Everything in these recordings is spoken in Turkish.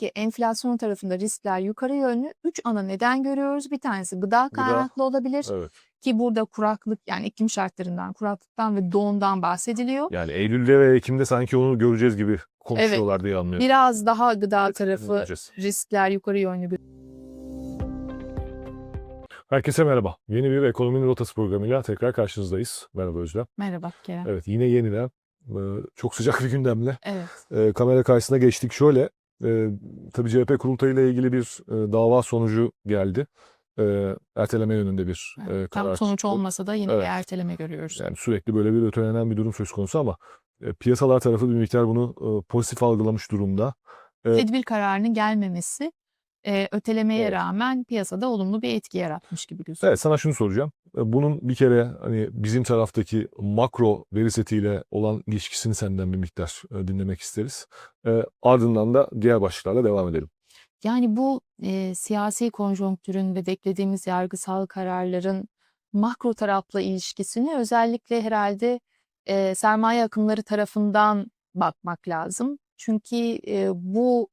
ki enflasyon tarafında riskler yukarı yönlü. 3 ana neden görüyoruz. Bir tanesi gıda Gıda. kaynaklı olabilir Evet. ki burada kuraklık yani iklim şartlarından, kuraklıktan ve dondan bahsediliyor. Yani Eylül'de ve Ekim'de sanki onu göreceğiz gibi konuşuyorlar diye anlıyorum. Biraz daha gıda tarafı Göreceğiz. riskler yukarı yönlü Herkese merhaba. Yeni bir Ekonominin Rotası programıyla tekrar karşınızdayız. Merhaba Özlem. Merhaba Kerem. Evet yine yeniden e, çok sıcak bir gündemle Evet. e, kamera karşısına geçtik. Şöyle e, tabii CHP kurultayı ile ilgili bir e, dava sonucu geldi. E, erteleme yönünde bir e, Tam karar sonuç çıktı. olmasa da yine Evet. bir erteleme görüyoruz. Yani sürekli böyle bir ötelenen bir durum söz konusu ama e, piyasalar tarafı bir miktar bunu e, pozitif algılamış durumda. e, Tedbir kararının gelmemesi e, ötelemeye Evet. rağmen piyasada olumlu bir etki yaratmış gibi gözüküyor. Evet sana şunu soracağım. E, Bunun bir kere hani bizim taraftaki makro veri setiyle olan ilişkisini senden bir miktar e, dinlemek isteriz. E, ardından da diğer başlıklarla devam edelim. Yani bu e, siyasi konjonktürün ve beklediğimiz yargısal kararların makro tarafla ilişkisini özellikle herhalde e, sermaye akımları tarafından bakmak lazım. Çünkü e, bu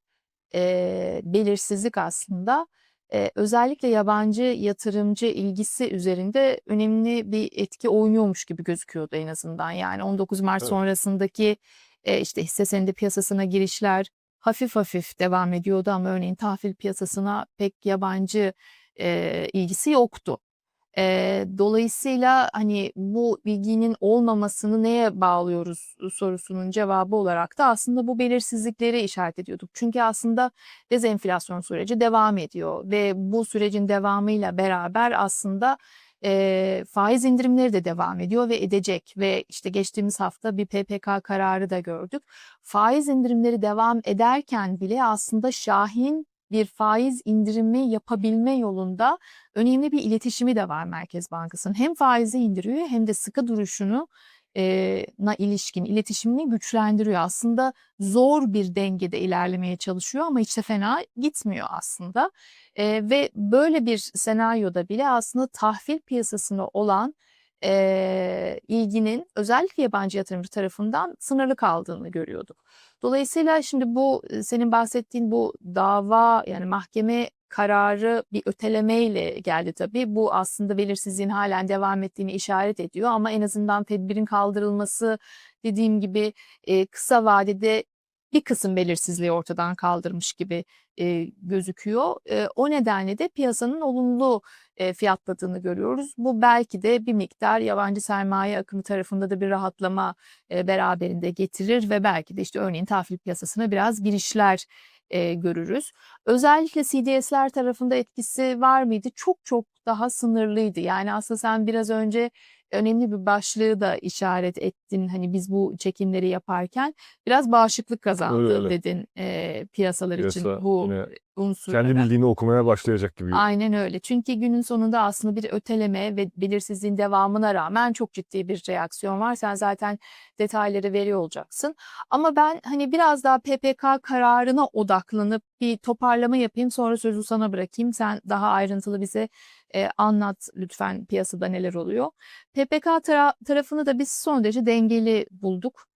e, belirsizlik aslında e, özellikle yabancı yatırımcı ilgisi üzerinde önemli bir etki oynuyormuş gibi gözüküyordu en azından. Yani 19 Mart Evet. sonrasındaki e, işte hisse senedi piyasasına girişler hafif hafif devam ediyordu ama örneğin tahvil piyasasına pek yabancı e, ilgisi yoktu. E, dolayısıyla hani bu bilginin olmamasını neye bağlıyoruz sorusunun cevabı olarak da aslında bu belirsizlikleri işaret ediyorduk. Çünkü aslında dezenflasyon süreci devam ediyor ve bu sürecin devamıyla beraber aslında e, faiz indirimleri de devam ediyor ve edecek ve işte geçtiğimiz hafta bir PPK kararı da gördük. Faiz indirimleri devam ederken bile aslında Şahin bir faiz indirimi yapabilme yolunda önemli bir iletişimi de var Merkez Bankası'nın. Hem faizi indiriyor hem de sıkı duruşunu na ilişkin iletişimini güçlendiriyor. Aslında zor bir dengede ilerlemeye çalışıyor ama hiç de fena gitmiyor aslında. E, ve böyle bir senaryoda bile aslında tahvil piyasasına olan e, ilginin özellikle yabancı yatırımcı tarafından sınırlı kaldığını görüyorduk. Dolayısıyla şimdi bu e, senin bahsettiğin bu dava yani mahkeme kararı bir ötelemeyle geldi tabii. Bu aslında belirsizliğin halen devam ettiğini işaret ediyor ama en azından tedbirin kaldırılması dediğim gibi e, kısa vadede bir kısım belirsizliği ortadan kaldırmış gibi e, gözüküyor. E, o nedenle de piyasanın olumlu e, fiyatladığını görüyoruz. Bu belki de bir miktar yabancı sermaye akımı tarafında da bir rahatlama e, beraberinde getirir ve belki de işte örneğin tahvil piyasasına biraz girişler e, görürüz. Özellikle CDS'ler tarafında etkisi var mıydı? Çok çok daha sınırlıydı. Yani aslında sen biraz önce önemli bir başlığı da işaret ettin. Hani biz bu çekimleri yaparken biraz bağışıklık kazandı Öyle, öyle. dedin e, piyasalar için Piyasa bu yine unsurlara. Kendi bildiğini okumaya başlayacak gibi. Aynen öyle. Çünkü günün sonunda aslında bir öteleme ve belirsizliğin devamına rağmen çok ciddi bir reaksiyon var. Sen zaten detayları veriyor olacaksın. Ama ben hani biraz daha PPK kararına odaklanıp bir toparlama yapayım sonra sözü sana bırakayım. Sen daha ayrıntılı bize e, anlat lütfen piyasada neler oluyor. PPK tara- tarafını da biz son derece dengeli bulduk.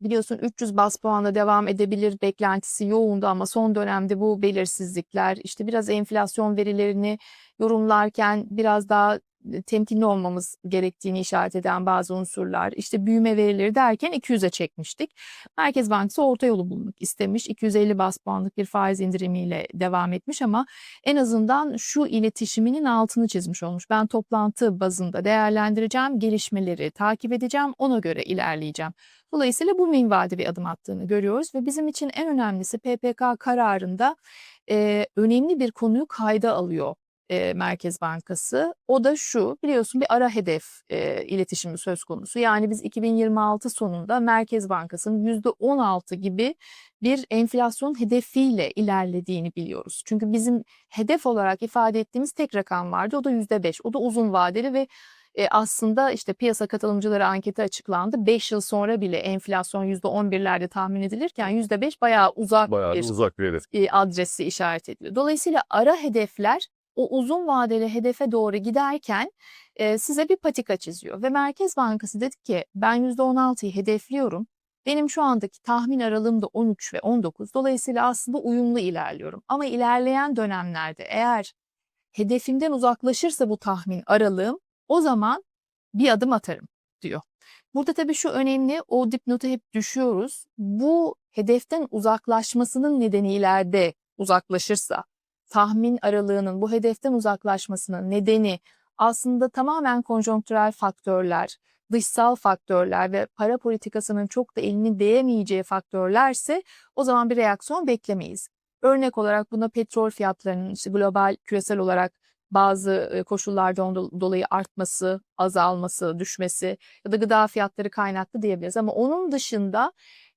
Biliyorsun 300 bas puanla devam edebilir beklentisi yoğundu ama son dönemde bu belirsizlikler işte biraz enflasyon verilerini yorumlarken biraz daha temkinli olmamız gerektiğini işaret eden bazı unsurlar işte büyüme verileri derken 200'e çekmiştik. Merkez Bankası orta yolu bulmak istemiş. 250 bas puanlık bir faiz indirimiyle devam etmiş ama en azından şu iletişiminin altını çizmiş olmuş. Ben toplantı bazında değerlendireceğim, gelişmeleri takip edeceğim, ona göre ilerleyeceğim. Dolayısıyla bu minvalde bir adım attığını görüyoruz ve bizim için en önemlisi PPK kararında e, önemli bir konuyu kayda alıyor e, Merkez Bankası. O da şu biliyorsun bir ara hedef e, iletişimi söz konusu. Yani biz 2026 sonunda Merkez Bankası'nın %16 gibi bir enflasyon hedefiyle ilerlediğini biliyoruz. Çünkü bizim hedef olarak ifade ettiğimiz tek rakam vardı o da %5. O da uzun vadeli ve e, aslında işte piyasa katılımcıları anketi açıklandı. 5 yıl sonra bile enflasyon %11'lerde tahmin edilirken %5 bayağı uzak Bayağı bir uzak bir hedef. e, adresi işaret ediliyor. Dolayısıyla ara hedefler o uzun vadeli hedefe doğru giderken e, size bir patika çiziyor ve Merkez Bankası dedi ki ben %16'yı hedefliyorum Benim şu andaki tahmin aralığım da 13 ve 19. Dolayısıyla aslında uyumlu ilerliyorum. Ama ilerleyen dönemlerde eğer hedefimden uzaklaşırsa bu tahmin aralığım o zaman bir adım atarım diyor. Burada tabii şu önemli, o dipnotu hep düşüyoruz. Bu hedeften uzaklaşmasının nedeni ileride uzaklaşırsa, tahmin aralığının bu hedeften uzaklaşmasının nedeni aslında tamamen konjonktürel faktörler, dışsal faktörler ve para politikasının çok da elini değemeyeceği faktörlerse o zaman bir reaksiyon beklemeyiz. Örnek olarak buna petrol fiyatlarının işte global küresel olarak bazı e, koşullardan do- dolayı artması, azalması, düşmesi ya da gıda fiyatları kaynaklı diyebiliriz. Ama onun dışında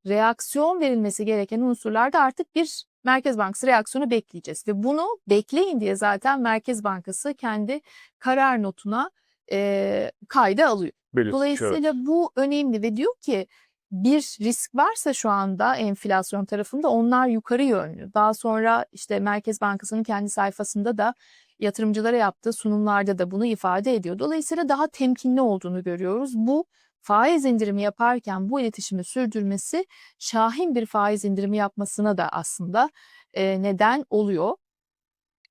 reaksiyon verilmesi gereken unsurlarda artık bir Merkez Bankası reaksiyonu bekleyeceğiz. Ve bunu bekleyin diye zaten Merkez Bankası kendi karar notuna e, kayda alıyor. Belirtmiş, Dolayısıyla evet. bu önemli ve diyor ki bir risk varsa şu anda enflasyon tarafında onlar yukarı yönlü. Daha sonra işte Merkez Bankası'nın kendi sayfasında da yatırımcılara yaptığı sunumlarda da bunu ifade ediyor. Dolayısıyla daha temkinli olduğunu görüyoruz. Bu faiz indirimi yaparken bu iletişimi sürdürmesi şahin bir faiz indirimi yapmasına da aslında e, neden oluyor.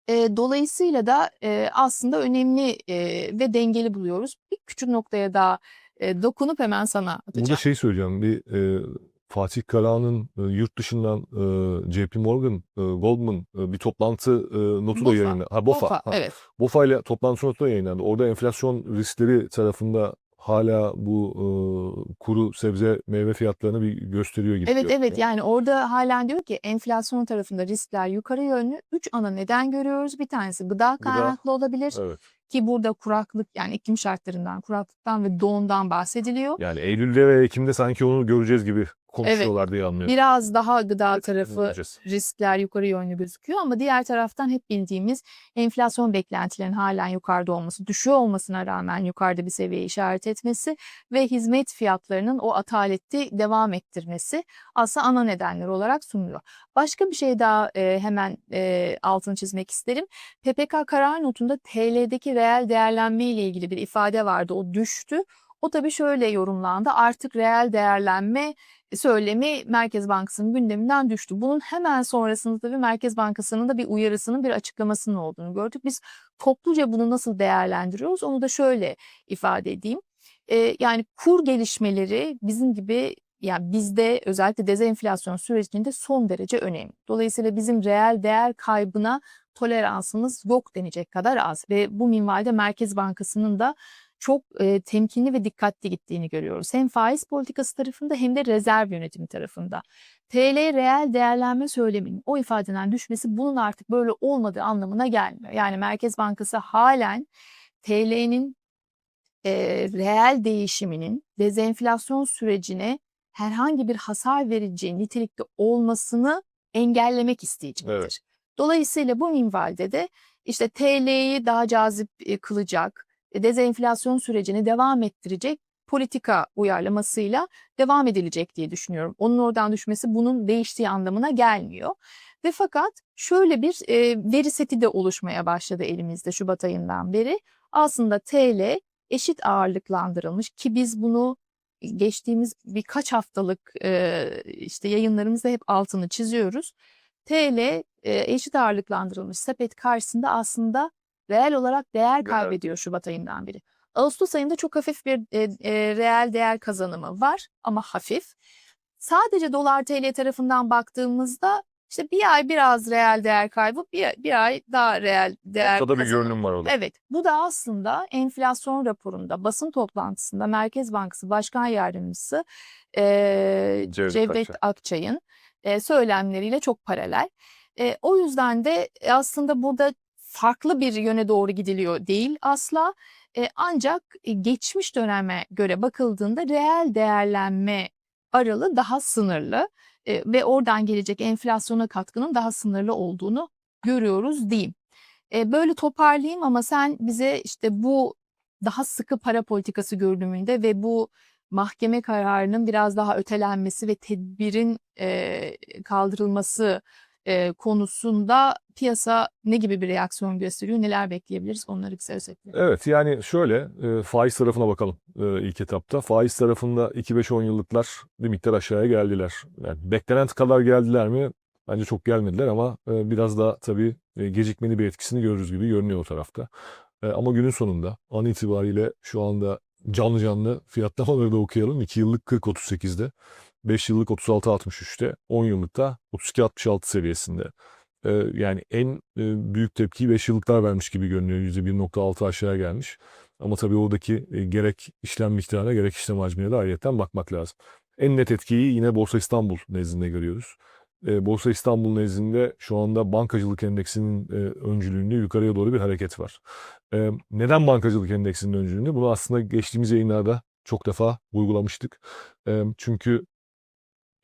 E, dolayısıyla da e, aslında önemli e, ve dengeli buluyoruz. Bir küçük noktaya daha e, dokunup hemen sana atacağım. Burada şey söyleyeceğim. Bir e, Fatih Karahan'ın e, yurt dışından e, JP Morgan, e, Goldman e, bir toplantı e, notu da yayınlandı. Ha BOFA. BOFA, ha. evet. BOFA ile toplantı notu da yayınlandı. Orada enflasyon riskleri tarafında hala bu e, kuru sebze meyve fiyatlarını bir gösteriyor gibi. Evet evet yani orada halen diyor ki enflasyon tarafında riskler yukarı yönlü. Üç ana neden görüyoruz. Bir tanesi gıda kaynaklı olabilir Evet. ki burada kuraklık yani iklim şartlarından, kuraklıktan ve doğumdan bahsediliyor. Yani Eylül'de ve Ekim'de sanki onu göreceğiz gibi konuşuyorlar diye anlıyorum. Biraz daha gıda tarafı Göreceğiz. riskler yukarı yönlü gözüküyor ama diğer taraftan hep bildiğimiz enflasyon beklentilerinin halen yukarıda olması, düşüyor olmasına rağmen yukarıda bir seviyeye işaret etmesi ve hizmet fiyatlarının o ataleti devam ettirmesi aslında ana nedenler olarak sunuluyor. Başka bir şey daha e, hemen e, altını çizmek isterim. PPK karar notunda TL'deki reel değerlenme ile ilgili bir ifade vardı. O düştü. O tabii şöyle yorumlandı. Artık reel değerlenme söylemi Merkez Bankası'nın gündeminden düştü. Bunun hemen sonrasında tabii Merkez Bankası'nın da bir uyarısının, bir açıklamasının olduğunu gördük. Biz topluca bunu nasıl değerlendiriyoruz? Onu da şöyle ifade edeyim. Ee, yani kur gelişmeleri bizim gibi yani bizde özellikle dezenflasyon sürecinde son derece önemli. Dolayısıyla bizim reel değer kaybına toleransımız yok denecek kadar az ve bu minvalde Merkez Bankası'nın da çok e, temkinli ve dikkatli gittiğini görüyoruz. Hem faiz politikası tarafında hem de rezerv yönetimi tarafında. TL reel değerlenme söyleminin o ifadeden düşmesi bunun artık böyle olmadığı anlamına gelmiyor. Yani Merkez Bankası halen TL'nin e, reel değişiminin dezenflasyon sürecine herhangi bir hasar verici nitelikte olmasını engellemek isteyecektir. Evet. Dolayısıyla bu minvalde de işte TL'yi daha cazip kılacak, dezenflasyon sürecini devam ettirecek politika uyarlamasıyla devam edilecek diye düşünüyorum. Onun oradan düşmesi bunun değiştiği anlamına gelmiyor. Ve fakat şöyle bir e, veri seti de oluşmaya başladı elimizde Şubat ayından beri. Aslında TL eşit ağırlıklandırılmış ki biz bunu geçtiğimiz birkaç haftalık e, işte yayınlarımızda hep altını çiziyoruz. TL e, eşit ağırlıklandırılmış sepet karşısında aslında reel olarak değer Evet. kaybediyor Şubat ayından beri. Ağustos ayında çok hafif bir e, e, reel değer kazanımı var ama hafif. Sadece dolar TL tarafından baktığımızda işte bir ay biraz reel değer kaybı, bir, bir ay daha reel değer Ortada bir kazanımı. görünüm var orada. Evet, bu da aslında enflasyon raporunda, basın toplantısında Merkez Bankası Başkan Yardımcısı eee Cevdet Cevdet Akçay. Akçay'ın eee, söylemleriyle çok paralel. Eee, o yüzden de aslında burada farklı bir yöne doğru gidiliyor değil asla. Eee, ancak e, geçmiş döneme göre bakıldığında reel değerlenme aralığı daha sınırlı e, ve oradan gelecek enflasyona katkının daha sınırlı olduğunu görüyoruz diyeyim. E, böyle toparlayayım ama sen bize işte bu daha sıkı para politikası görünümünde ve bu mahkeme kararının biraz daha ötelenmesi ve tedbirin e, kaldırılması eee, konusunda piyasa ne gibi bir reaksiyon gösteriyor? Neler bekleyebiliriz? Onları kısa özetleyelim. Evet yani şöyle e, faiz tarafına bakalım e, ilk etapta. Faiz tarafında 2-5-10 yıllıklar bir miktar aşağıya geldiler. Yani beklenen kadar geldiler mi? Bence çok gelmediler ama e, biraz da tabii e, gecikmeli bir etkisini görürüz gibi görünüyor o tarafta. E, ama günün sonunda an itibariyle şu anda canlı canlı fiyatlamaları da okuyalım. 2 yıllık 40.38'de, 5 yıllık 36.63'te, 10 yıllıkta 32.66 seviyesinde. E, yani en e, büyük tepkiyi 5 yıllıklar vermiş gibi görünüyor. %1.6 aşağıya gelmiş. Ama tabii oradaki e, gerek işlem miktarına gerek işlem hacmine de ayrıyetten bakmak lazım. En net etkiyi yine Borsa İstanbul nezdinde görüyoruz. E, Borsa İstanbul nezdinde şu anda bankacılık endeksinin e, öncülüğünde yukarıya doğru bir hareket var. E, neden bankacılık endeksinin öncülüğünde? Bunu aslında geçtiğimiz yayınlarda çok defa vurgulamıştık. E, çünkü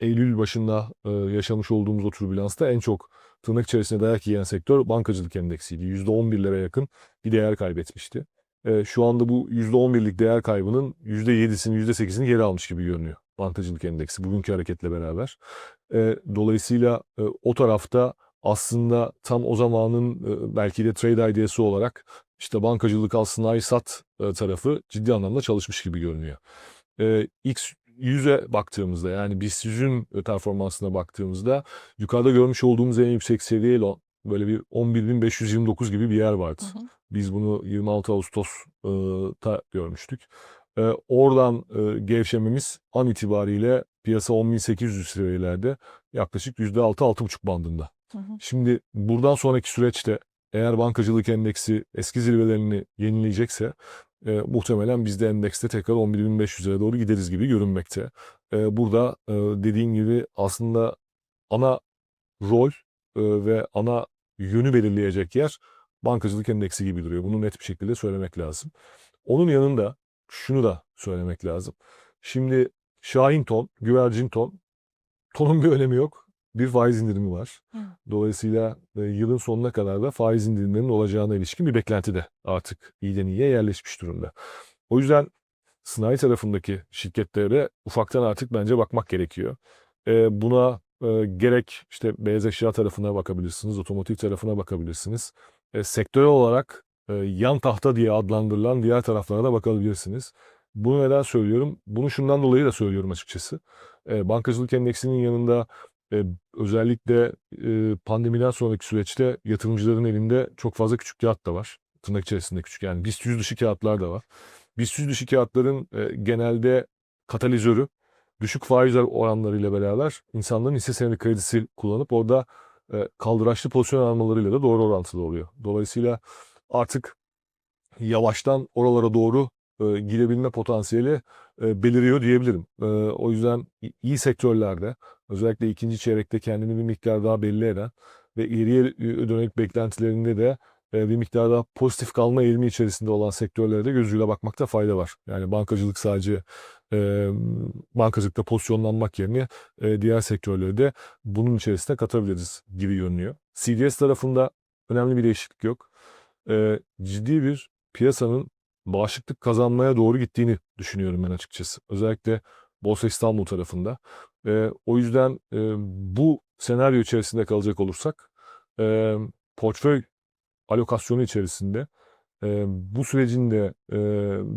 Eylül başında e, yaşamış olduğumuz o türbülansta en çok tırnak içerisinde dayak yiyen sektör bankacılık endeksiydi. %11'lere yakın bir değer kaybetmişti. E, şu anda bu %11'lik değer kaybının %7'sini, %8'ini geri almış gibi görünüyor bankacılık endeksi bugünkü hareketle beraber. E, dolayısıyla e, o tarafta aslında tam o zamanın e, belki de trade ideyası olarak işte bankacılık aslında ay sat e, tarafı ciddi anlamda çalışmış gibi görünüyor. E, X yüze baktığımızda yani BIST 100'ün performansına baktığımızda yukarıda görmüş olduğumuz en yüksek seviyeyle o- böyle bir 11.529 gibi bir yer vardı. Hı hı. Biz bunu 26 Ağustos'ta görmüştük. E, oradan e, gevşememiz an itibariyle piyasa 10.800 seviyelerde yaklaşık %6-6,5 bandında. Hı hı. Şimdi buradan sonraki süreçte eğer bankacılık endeksi eski zirvelerini yenileyecekse e, muhtemelen biz de endekste tekrar 11.500'lere doğru gideriz gibi görünmekte. E, burada e, dediğim gibi aslında ana rol e, ve ana yönü belirleyecek yer bankacılık endeksi gibi duruyor. Bunu net bir şekilde söylemek lazım. Onun yanında şunu da söylemek lazım. Şimdi Şahin ton, güvercin ton, tonun bir önemi yok. Bir faiz indirimi var. Hı. Dolayısıyla e, yılın sonuna kadar da faiz indirimlerinin olacağına ilişkin bir beklenti de artık iyiden iyiye yerleşmiş durumda. O yüzden sanayi tarafındaki şirketlere ufaktan artık bence bakmak gerekiyor. E, buna e, gerek işte beyaz eşya tarafına bakabilirsiniz, otomotiv tarafına bakabilirsiniz. E, sektörel olarak e, yan tahta diye adlandırılan diğer taraflara da bakabilirsiniz. Bunu neden söylüyorum? Bunu şundan dolayı da söylüyorum açıkçası. E, bankacılık endeksinin yanında e, özellikle e, pandemiden sonraki süreçte yatırımcıların elinde çok fazla küçük kağıt da var. Tırnak içerisinde küçük yani BIST 100 dışı kağıtlar da var. BIST 100 dışı kağıtların e, genelde katalizörü düşük faiz oranlarıyla beraber insanların hisse senedi kredisi kullanıp orada e, kaldıraçlı pozisyon almalarıyla da doğru orantılı oluyor. Dolayısıyla artık yavaştan oralara doğru e, girebilme potansiyeli beliriyor diyebilirim. O yüzden iyi sektörlerde özellikle ikinci çeyrekte kendini bir miktar daha belli eden ve ileriye dönük beklentilerinde de e, bir miktar daha pozitif kalma eğilimi içerisinde olan sektörlere de gözüyle bakmakta fayda var. Yani bankacılık sadece e, bankacılıkta pozisyonlanmak yerine e, diğer sektörleri de bunun içerisine katabiliriz gibi görünüyor. CDS tarafında önemli bir değişiklik yok. E, ciddi bir piyasanın bağışıklık kazanmaya doğru gittiğini düşünüyorum ben açıkçası. Özellikle Borsa İstanbul tarafında. E, o yüzden e, bu senaryo içerisinde kalacak olursak e, portföy alokasyonu içerisinde e, bu sürecin de e,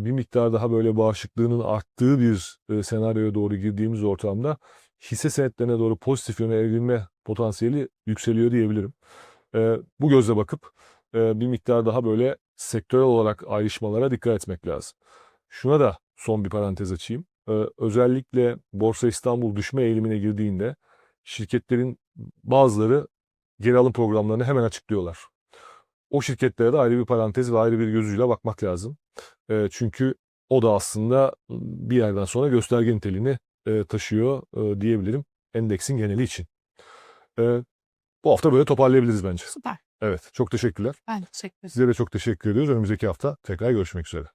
bir miktar daha böyle bağışıklığının arttığı bir e, senaryoya doğru girdiğimiz ortamda hisse senetlerine doğru pozitif yöne evrilme potansiyeli yükseliyor diyebilirim. E, bu gözle bakıp e, bir miktar daha böyle sektörel olarak ayrışmalara dikkat etmek lazım. Şuna da son bir parantez açayım. E, özellikle Borsa İstanbul düşme eğilimine girdiğinde şirketlerin bazıları geri alım programlarını hemen açıklıyorlar. O şirketlere de ayrı bir parantez ve ayrı bir gözüyle bakmak lazım. E, çünkü o da aslında bir yerden sonra gösterge niteliğini e, taşıyor e, diyebilirim endeksin geneli için. E, bu hafta böyle toparlayabiliriz bence. Süper. Evet, çok teşekkürler. Ben teşekkür ederim. Size de çok teşekkür ediyoruz. Önümüzdeki hafta tekrar görüşmek üzere.